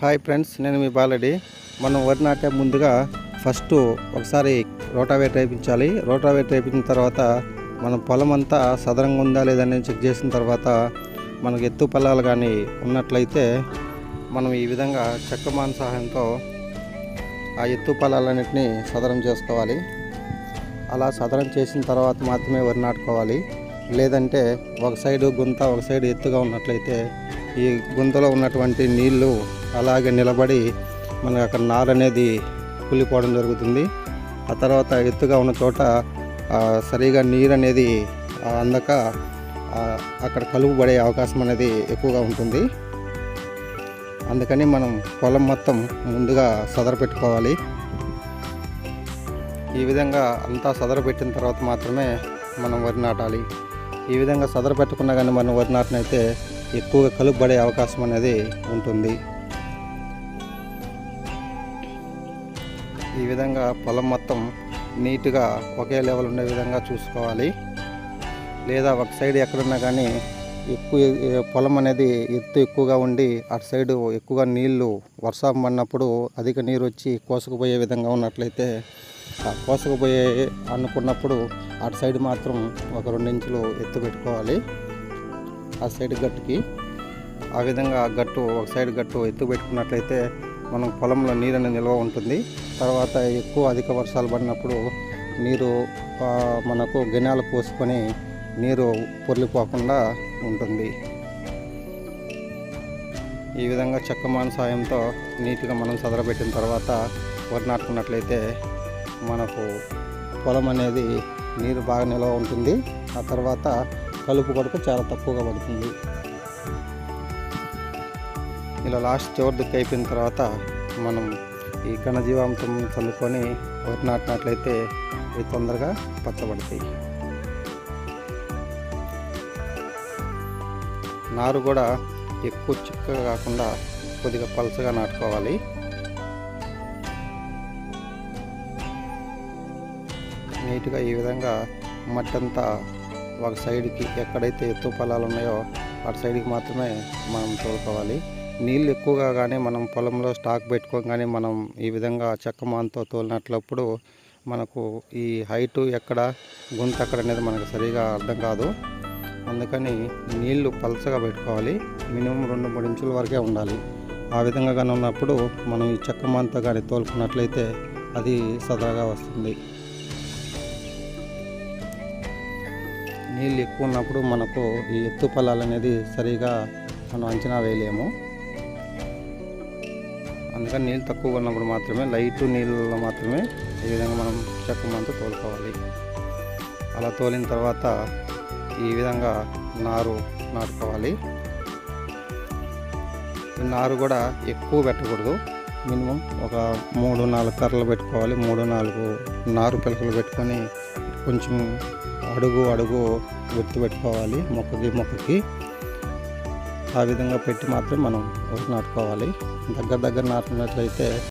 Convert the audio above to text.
Hi friends నేను మీ బాలడి. మనం వరి నాటే ముందుగా ఫస్ట్ ఒకసారి రోటావేట్ వేయించాలి రోటావేట్ వేయించిన తర్వాత మనం పొలం అంతా సదరంగా ఉందా లేదని చెక్ చేసిన తర్వాత మనకు ఎత్తు పొలాలు కానీ ఉన్నట్లయితే మనం ఈ విధంగా చెక్కమాన సహాయంతో ఆ ఎత్తు పొలాలన్నింటినీ సదరం చేసుకోవాలి. అలా సదరం చేసిన తర్వాత మాత్రమే వరి నాటుకోవాలి. లేదంటే ఒక సైడు గుంత ఒక సైడు ఎత్తుగా ఉన్నట్లయితే ఈ గుంతలో ఉన్నటువంటి నీళ్ళు అలాగే నిలబడి మనకు అక్కడ నారు అనేది కూలిపోవడం జరుగుతుంది. ఆ తర్వాత ఎత్తుగా ఉన్న చోట సరిగా నీరు అనేది అందక అక్కడ కలుపు పడే అవకాశం అనేది ఎక్కువగా ఉంటుంది. అందుకని మనం పొలం మొత్తం ముందుగా సదర పెట్టుకోవాలి. ఈ విధంగా అంతా సదర పెట్టిన తర్వాత మాత్రమే మనం వరి నాటాలి. ఈ విధంగా సదర పెట్టుకున్నా కానీ మనం వరి నాటినైతే ఎక్కువగా కలుపు పడే అవకాశం అనేది ఉంటుంది. ఈ విధంగా పొలం మొత్తం నీట్గా ఒకే లెవెల్ ఉండే విధంగా చూసుకోవాలి. లేదా ఒక సైడ్ ఎక్కడున్నా కానీ ఎక్కువ పొలం అనేది ఎత్తు ఎక్కువగా ఉండి అటు సైడు ఎక్కువగా నీళ్ళు వర్షం పడినప్పుడు అధిక నీరు వచ్చి కోసుకుపోయే విధంగా ఉన్నట్లయితే ఆ కోసుకుపోయే అనుకున్నప్పుడు అటు సైడ్ మాత్రం ఒక రెండు ఇంచులు ఎత్తు పెట్టుకోవాలి. ఆ సైడ్ గట్టుకి. ఆ విధంగా గట్టు ఒక సైడ్ గట్టు ఎత్తు పెట్టుకున్నట్లయితే మనం పొలంలో నీరు నిల్వ ఉంటుంది. తర్వాత ఎక్కువ అధిక వర్షాలు పడినప్పుడు నీరు మనకు గినాలు పోసుకొని నీరు పొర్లిపోకుండా ఉంటుంది. ఈ విధంగా చెక్కమాన సాయంతో నీట్గా మనం సదరబెట్టిన తర్వాత వరి నాటుకున్నట్లయితే మనకు పొలం అనేది నీరు బాగా నిల్వ ఉంటుంది. ఆ తర్వాత కలుపు కొడుకు చాలా తక్కువగా పడుతుంది. ఇలా లాస్ట్ చివరి దిక్కు అయిపోయిన తర్వాత మనం ఈ ఘనజీవామృతం చల్లుకొని వరి నాటినట్లయితే ఇది తొందరగా పచ్చబడతాయి. నారు కూడా ఎక్కువ చిక్కగా కాకుండా కొద్దిగా పలచగా నాటుకోవాలి. నీట్గా ఈ విధంగా మట్టంతా ఒక సైడ్కి ఎక్కడైతే ఎత్తు పొలాలు ఉన్నాయో అటు సైడ్కి మాత్రమే మనం తోలుకోవాలి. నీళ్ళు ఎక్కువగా కానీ మనం పొలంలో స్టాక్ పెట్టుకోగానే మనం ఈ విధంగా చెక్క మాన్తో తోలినట్లప్పుడు మనకు ఈ హైటు ఎక్కడ గుంత ఎక్కడ అనేది మనకు సరిగా అర్థం కాదు. అందుకని నీళ్ళు పలచగా పెట్టుకోవాలి. మినిమం రెండు మూడు ఇంచుల వరకే ఉండాలి. ఆ విధంగా కానీ ఉన్నప్పుడు మనం ఈ చెక్క మాన్తో కానీ తోలుకున్నట్లయితే అది సదాగా వస్తుంది. నీళ్ళు ఎక్కువ ఉన్నప్పుడు మనకు ఈ ఎత్తు పొలాలు అనేది సరిగా మనం అంచనా వేయలేము. అందుకని నీళ్ళు తక్కువగా ఉన్నప్పుడు మాత్రమే లైట్ నీళ్ళలో మాత్రమే ఈ విధంగా మనం చెక్కమంతా తోలుకోవాలి. అలా తోలిన తర్వాత ఈ విధంగా నారు నాటుకోవాలి. నారు కూడా ఎక్కువ పెట్టకూడదు. మినిమం ఒక మూడు నాలుగు కర్రలు పెట్టుకోవాలి. మూడు నాలుగు నారు పిలకలు పెట్టుకొని కొంచెం అడుగు అడుగు గుర్తు పెట్టుకోవాలి. మొక్కకి మొక్కకి. ఆ విధంగా పెట్టి మాత్రం మనం ఒకటి నాటుకోవాలి. దగ్గర దగ్గర నాటినట్లయితే